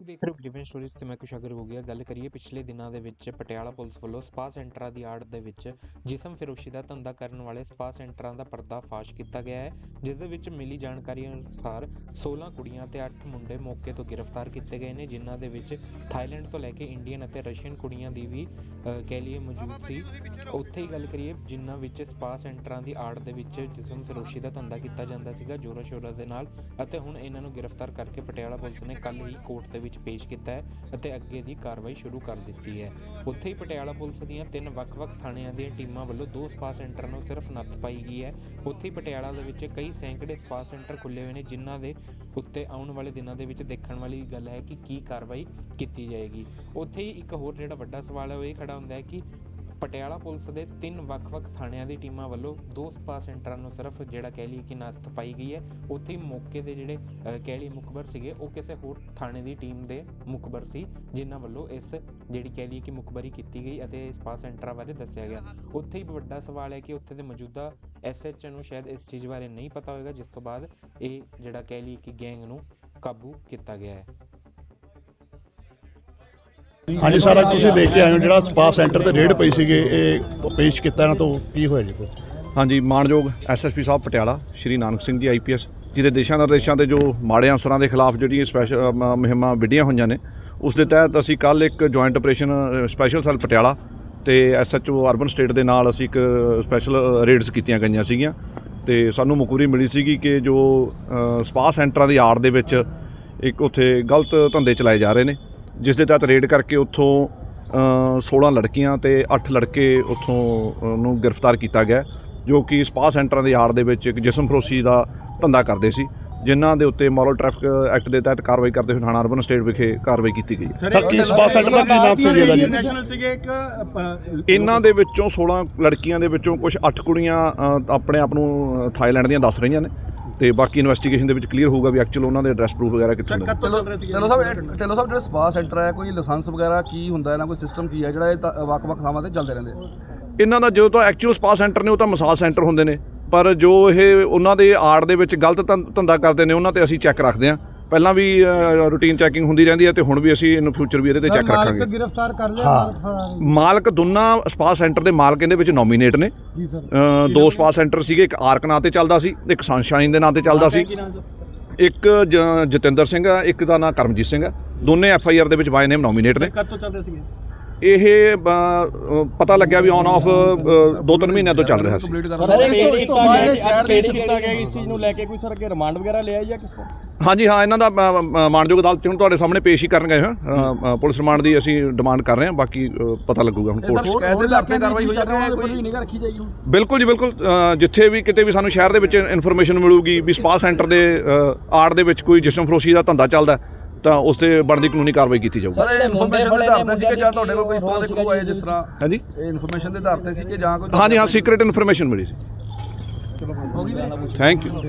ਦੇਖ ਰਹੇ ਹੋ ਗ੍ਰੀਵਨ ਸਟੋਰੀਜ਼ ਤੇ ਮੈਂ ਕੁਸ਼ਾਗਰ ਹੋ ਗਿਆ ਗੱਲ ਕਰੀਏ ਪਿਛਲੇ ਦਿਨਾਂ ਦੇ ਵਿੱਚ ਪਟਿਆਲਾ ਪੁਲਿਸ ਵੱਲੋਂ ਸਪਾ ਸੈਂਟਰਾਂ ਦੀ ਆੜ ਦੇ ਵਿੱਚ ਜਿਸਮ ਫਿਰੋਸ਼ੀ ਦਾ ਧੰਦਾ ਕਰਨ ਵਾਲੇ ਸਪਾ ਸੈਂਟਰਾਂ ਦਾ ਪਰਦਾਫਾਸ਼ ਕੀਤਾ ਗਿਆ ਹੈ ਜਿਸ ਦੇ ਵਿੱਚ ਮਿਲੀ ਜਾਣਕਾਰੀ ਅਨੁਸਾਰ 16 ਕੁੜੀਆਂ ਤੇ 8 ਮੁੰਡੇ ਮੌਕੇ ਤੋਂ ਗ੍ਰਿਫਤਾਰ ਕੀਤੇ ਗਏ ਨੇ ਜਿਨ੍ਹਾਂ ਦੇ ਵਿੱਚ ਥਾਈਲੈਂਡ ਤੋਂ ਲੈ ਕੇ ਇੰਡੀਅਨ ਅਤੇ ਰਸ਼ੀਅਨ ਕੁੜੀਆਂ ਦੀ ਵੀ ਅਹ, ਕਹਿ ਲਈਏ ਮੌਜੂਦ ਸੀ। ਉੱਥੇ ਹੀ ਗੱਲ ਕਰੀਏ ਜਿਨ੍ਹਾਂ ਵਿੱਚ ਸਪਾ ਸੈਂਟਰਾਂ ਦੀ ਆੜ ਦੇ ਵਿੱਚ ਜਿਸਮ ਫਿਰੋਸ਼ੀ ਦਾ ਧੰਦਾ ਕੀਤਾ ਜਾਂਦਾ ਸੀਗਾ ਜੋਰਾ ਸ਼ੋਰਾ ਦੇ ਨਾਲ ਅਤੇ ਹੁਣ ਇਹਨਾਂ ਨੂੰ ਗ੍ਰਿਫਤਾਰ ਕਰਕੇ ਪਟਿਆਲਾ ਪੁਲਿਸ ਨੇ ਕੱਲ ਹੀ ਕੋਰਟ ਦੇ ਵਿੱਚ ਪੇਸ਼ ਕੀਤਾ ਹੈ ਅਤੇ ਅੱਗੇ ਦੀ ਕਾਰਵਾਈ ਸ਼ੁਰੂ ਕਰ ਦਿੱਤੀ ਹੈ। ਉੱਥੇ ਹੀ ਪਟਿਆਲਾ ਪੁਲਿਸ ਦੀਆਂ ਤਿੰਨ ਵੱਖ-ਵੱਖ ਥਾਣਿਆਂ ਦੀਆਂ ਟੀਮਾਂ ਵੱਲੋਂ ਦੋ ਸਪਾ ਸੈਂਟਰ ਨੂੰ ਸਿਰਫ ਨੱਥ ਪਾਈ ਗਈ ਹੈ। ਉੱਥੇ ਹੀ ਪਟਿਆਲਾ ਦੇ ਵਿੱਚ ਕਈ ਸੈਂਕੜੇ ਸਪਾ ਸੈਂਟਰ ਖੁੱਲੇ ਹੋਏ ਨੇ, ਜਿਨ੍ਹਾਂ ਦੇ ਉੱਤੇ ਆਉਣ ਵਾਲੇ ਦਿਨਾਂ ਦੇ ਵਿੱਚ ਦੇਖਣ ਵਾਲੀ ਗੱਲ ਹੈ ਕਿ ਕੀ ਕਾਰਵਾਈ ਕੀਤੀ ਜਾਏਗੀ। ਉੱਥੇ ਹੀ ਇੱਕ ਹੋਰ ਜਿਹੜਾ ਵੱਡਾ ਸਵਾਲ ਹੈ, ਉਹ ਇਹ ਖੜਾ ਹੁੰਦਾ ਹੈ ਕਿ ਪਟਿਆਲਾ ਪੁਲਿਸ ਦੇ ਤਿੰਨ ਵੱਖ-ਵੱਖ ਥਾਣਿਆਂ ਦੀ ਟੀਮਾਂ ਵੱਲੋਂ ਦੋ ਸਪਾ ਸੈਂਟਰਾਂ ਨੂੰ ਸਿਰਫ, ਜਿਹੜਾ ਕਹਿ ਲਈਏ ਕਿ ਨੱਥ ਪਾਈ ਗਈ ਹੈ, ਉੱਥੇ ਹੀ ਮੌਕੇ ਦੇ ਜਿਹੜੇ ਕਹਿ ਲਈਏ ਮੁਖਬਰ ਸੀਗੇ, ਉਹ ਕਿਸੇ ਹੋਰ ਥਾਣੇ ਦੀ ਟੀਮ ਦੇ ਮੁਖਬਰ ਸੀ, ਜਿਨ੍ਹਾਂ ਵੱਲੋਂ ਇਸ ਜਿਹੜੀ ਕਹਿ ਲਈਏ ਕਿ ਮੁਖਬਰੀ ਕੀਤੀ ਗਈ ਅਤੇ ਸਪਾ ਸੈਂਟਰਾਂ ਬਾਰੇ ਦੱਸਿਆ ਗਿਆ। ਉੱਥੇ ਹੀ ਵੱਡਾ ਸਵਾਲ ਹੈ ਕਿ ਉੱਥੇ ਦੇ ਮੌਜੂਦਾ ਐਸਐਚ ਨੂੰ ਸ਼ਾਇਦ ਇਸ ਚੀਜ਼ ਬਾਰੇ ਨਹੀਂ ਪਤਾ ਹੋਵੇਗਾ ਜਿਸ ਤੋਂ ਬਾਅਦ ਇਹ ਜਿਹੜਾ ਕਹਿ ਲਈਏ ਕਿ ਗੈਂਗ ਨੂੰ ਕਾਬੂ ਕੀਤਾ ਗਿਆ ਹੈ। ਹਾਂਜੀ ਸਾਰਾ ਤੁਸੀਂ ਦੇਖ ਕੇ ਆਏ ਹੋ ਜਿਹੜਾ ਸਪਾ ਸੈਂਟਰ ਤੇ ਰੇਡ ਪਈ ਸੀਗੇ ਇਹ ਪੇਸ਼ ਕੀਤਾ ਇਹਨਾਂ ਤੋਂ ਕੀ ਹੋਇਆ ਜੀ ਹਾਂਜੀ ਮਾਨਯੋਗ ਐਸਐਸਪੀ ਸਾਹਿਬ ਪਟਿਆਲਾ ਸ਼੍ਰੀ ਨਾਨਕ ਸਿੰਘ ਜੀ ਆਈਪੀਐਸ ਜਿਹਦੇ ਦਿਸ਼ਾ ਨਿਰਦੇਸ਼ਾਂ ਤੇ ਜੋ ਮਾੜੇ ਅਸਰਾਂ ਦੇ ਖਿਲਾਫ ਜਿਹੜੀਆਂ ਸਪੈਸ਼ਲ ਮੁਹਿੰਮਾਂ ਵਿੱਢੀਆਂ ਹੋਈਆਂ ਨੇ ਉਸ ਦੇ ਤਹਿਤ ਅਸੀਂ ਕੱਲ ਇੱਕ joint operation special cell Patiala ਤੇ ਐਸਐਚਓ ਅਰਬਨ ਸਟੇਟ ਦੇ ਨਾਲ ਅਸੀਂ ਇੱਕ ਸਪੈਸ਼ਲ ਰੇਡਸ ਕੀਤੀਆਂ ਗਈਆਂ ਸੀਗੀਆਂ ਤੇ ਸਾਨੂੰ ਮੁਖਬਰੀ ਮਿਲੀ ਸੀਗੀ ਕਿ ਜੋ ਅ, ਸਪਾ ਸੈਂਟਰਾਂ ਦੀ ਆੜ ਦੇ ਵਿੱਚ ਇੱਕ ਉੱਥੇ ਗਲਤ ਧੰਦੇ ਚਲਾਏ ਜਾ ਰਹੇ ਨੇ। ਜਿਸ ਦੇ ਤਹਿਤ ਰੇਡ ਕਰਕੇ ਉੱਥੋਂ ਅ, 16 ਲੜਕੀਆਂ ਤੇ 8 ਲੜਕੇ ਉੱਥੋਂ ਨੂੰ ਗ੍ਰਿਫਤਾਰ ਕੀਤਾ ਗਿਆ ਜੋ ਕਿ ਸਪਾ ਸੈਂਟਰਾਂ ਦੀ ਆੜ ਦੇ ਵਿੱਚ ਇੱਕ ਜਿਸਮ ਫਰੋਸ਼ੀ ਦਾ ਧੰਦਾ ਕਰਦੇ ਸੀ ਜਿਨ੍ਹਾਂ ਦੇ ਉੱਤੇ ਮੋਰਲ ਟ੍ਰੈਫਿਕ ਐਕਟ ਦੇ ਤਹਿਤ ਕਾਰਵਾਈ ਕਰਦੇ ਹੋਏ ਥਾਣਾ ਅਰਬਨ ਸਟੇਟ ਵਿਖੇ ਕਾਰਵਾਈ ਕੀਤੀ ਗਈ ਸਰ ਕੀ ਸਪਾ ਸੈਂਟਰ ਦਾ ਕੀ ਨਾਮ ਸੀ ਜੀ ਨੈਸ਼ਨਲ ਸੀਗੇ ਇੱਕ ਇਹਨਾਂ ਦੇ ਵਿੱਚੋਂ 16 ਲੜਕੀਆਂ ਦੇ ਵਿੱਚੋਂ ਕੁਝ 8 ਕੁੜੀਆਂ ਆਪਣੇ ਆਪ ਨੂੰ ਥਾਈਲੈਂਡ ਦੀਆਂ ਦੱਸ ਰਹੀਆਂ ਨੇ। ਤੇ ਬਾਕੀ ਇਨਵੈਸਟੀਗੇਸ਼ਨ ਦੇ ਵਿੱਚ ਕਲੀਅਰ ਹੋਊਗਾ ਵੀ ਐਕਚੁਅਲ ਉਹਨਾਂ ਦੇ ਐਡਰੈਸ ਪ੍ਰੂਫ ਵਗੈਰਾ ਕਿੱਥੋਂ ਦੇ। ਨੇ। ਚੱਲ ਢਿੱਲੋਂ ਸਾਹਿਬ ਇਹ- ਢਿੱਲੋਂ ਸਾਹਿਬ ਜਿਹੜਾ ਸਪਾ ਸੈਂਟਰ ਹੈ ਕੋਈ ਲਾਇਸੈਂਸ ਵਗੈਰਾ ਕੀ ਹੁੰਦਾ ਇਹਨਾਂ ਕੋਈ ਸਿਸਟਮ ਕੀ ਹੈ ਜਿਹੜਾ ਇਹ ਤਾਂ ਵੱਖ-ਵੱਖ ਥਾਵਾਂ ਤੇ ਚੱਲਦੇ ਰਹਿੰਦੇ ਇਹਨਾਂ ਦਾ ਜੋ ਤਾਂ ਐਕਚੁਅਲ ਸਪਾ ਸੈਂਟਰ ਨੇ ਉਹ ਤਾਂ ਮਸਾਜ ਸੈਂਟਰ ਹੁੰਦੇ ਨੇ। ਪਰ ਜੋ ਇਹ ਉਹਨਾਂ ਦੇ ਆੜ ਦੇ ਵਿੱਚ ਗਲਤ ਧੰ- ਧੰਦਾ ਕਰਦੇ ਨੇ ਉਹਨਾਂ ਤੇ ਅਸੀਂ ਚੈੱਕ ਰੱਖਦੇ ਹਾਂ। ਪਹਿਲਾਂ ਵੀ ਰੂਟੀਨ ਚੈਕਿੰਗ ਹੁੰਦੀ ਰਹਿੰਦੀ ਹੈ ਤੇ ਹੁਣ ਵੀ ਅਸੀਂ ਇਨ ਫਿਊਚਰ ਵੀ ਇਹਦੇ ਤੇ ਚੈੱਕ ਰੱਖਾਂਗੇ। ਗ੍ਰਿਫਤਾਰ ਕਰ ਲਿਆ ਹਾਂ। ਮਾਲਕ ਫਰਾਰ ਹੈ। ਮਾਲਕ ਦੋਨਾਂ ਸਪਾ ਸੈਂਟਰ ਦੇ ਮਾਲਕ ਇਹਦੇ ਵਿੱਚ ਨੋਮੀਨੇਟ ਨੇ। ਜੀ ਸਰ। ਅ, ਦੋ ਸਪਾ ਸੈਂਟਰ ਸੀਗੇ ਇੱਕ ਆਰਕ ਨਾਂ ਤੇ ਚੱਲਦਾ ਸੀ ਇੱਕ ਸਨਸ਼ਾਈਨ ਦੇ ਨਾਂ ਤੇ ਚੱਲਦਾ ਸੀ। ਇੱਕ ਜ- ਜਤਿੰਦਰ ਸਿੰਘ ਆ ਇੱਕ ਦਾ ਨਾਂ ਕਰਮਜੀਤ ਸਿੰਘ ਆ ਦੋਨੇ ਐਫ ਆਈ ਆਰ ਦੇ ਵਿੱਚ ਬਾਈ ਨੇਮ ਨੋਮੀਨੇਟ ਨੇ। ਕਦ ਤੋਂ ਚੱਲ ਰਹੇ ਸੀਗੇ? ਇਹ ਪਤਾ ਲੱਗਿਆ ਵੀ ਔਨ ਆਫ ਦੋ ਤਿੰਨ ਮਹੀਨਿਆਂ ਤੋਂ ਚੱਲ ਰਿਹਾ ਸੀ। ਸਰ, ਇੱਕ- ਤਾਂ ਇਹ ਸ਼ਹਿਰ ਦੇ ਵਿੱਚ ਕੀਤਾ ਗਿਆ ਇਸ ਚੀਜ਼ ਨੂੰ ਲੈ ਕੇ ਕੋਈ ਸਰ ਅੱਗੇ ਰਿਮਾਂਡ ਵਗੈਰਾ ਲਿਆ ਜਾਂ ਕਿਸ ਤਰ੍ਹਾਂ? ਹਾਂਜੀ ਹਾਂ ਇਹਨਾਂ ਦਾ ਮ- ਮ- ਮਾਣਯੋਗ ਅਦਾਲਤ ਹੁਣ ਤੁਹਾਡੇ ਸਾਹਮਣੇ ਪੇਸ਼ ਹੀ ਕਰਨ ਗਏ ਹਾਂ ਪੁਲਿਸ ਰਿਮਾਂਡ ਦੀ ਅਸੀਂ ਡਿਮਾਂਡ ਕਰ ਰਹੇ ਹਾਂ ਬਾਕੀ ਪਤਾ ਲੱਗੂਗਾ ਹੁਣ ਕੋਰਟ ਬਿਲਕੁਲ ਜੀ ਬਿਲਕੁਲ ਜਿੱਥੇ ਵੀ ਕਿਤੇ ਵੀ ਸਾਨੂੰ ਸ਼ਹਿਰ ਦੇ ਵਿੱਚ ਇਨਫੋਰਮੇਸ਼ਨ ਮਿਲੂਗੀ ਵੀ ਸਪਾ ਸੈਂਟਰ ਦੇ ਆੜ ਦੇ ਵਿੱਚ ਕੋਈ ਜਿਸਮ ਫਰੋਸ਼ੀ ਦਾ ਧੰਦਾ ਚੱਲਦਾ ਤਾਂ ਉਸ ਤੇ ਬਣਦੀ ਕਾਨੂੰਨੀ ਕਾਰਵਾਈ ਕੀਤੀ ਜਾਊਗੀ। ਸਰ ਇਹ ਇਨਫੋਰਮੇਸ਼ਨ ਦੇ ਆਧਾਰ ਤੇ ਸੀ ਕਿ ਜਾਂ ਤੁਹਾਡੇ ਕੋਲ ਕੋਈ ਇਸ ਤਰ੍ਹਾਂ ਦੇ ਕੋਈ ਆਏ ਜਿਸ ਤਰ੍ਹਾਂ ਹਾਂਜੀ। ਇਹ ਇਨਫੋਰਮੇਸ਼ਨ ਦੇ ਆਧਾਰ ਤੇ ਸੀ ਕਿ ਜਾਂ ਕੋਈ ਹਾਂਜੀ ਹਾਂ ਸੀਕ੍ਰੀਟ ਇਨਫੋਰਮੇਸ਼ਨ ਮਿਲੀ ਸੀ। Thank you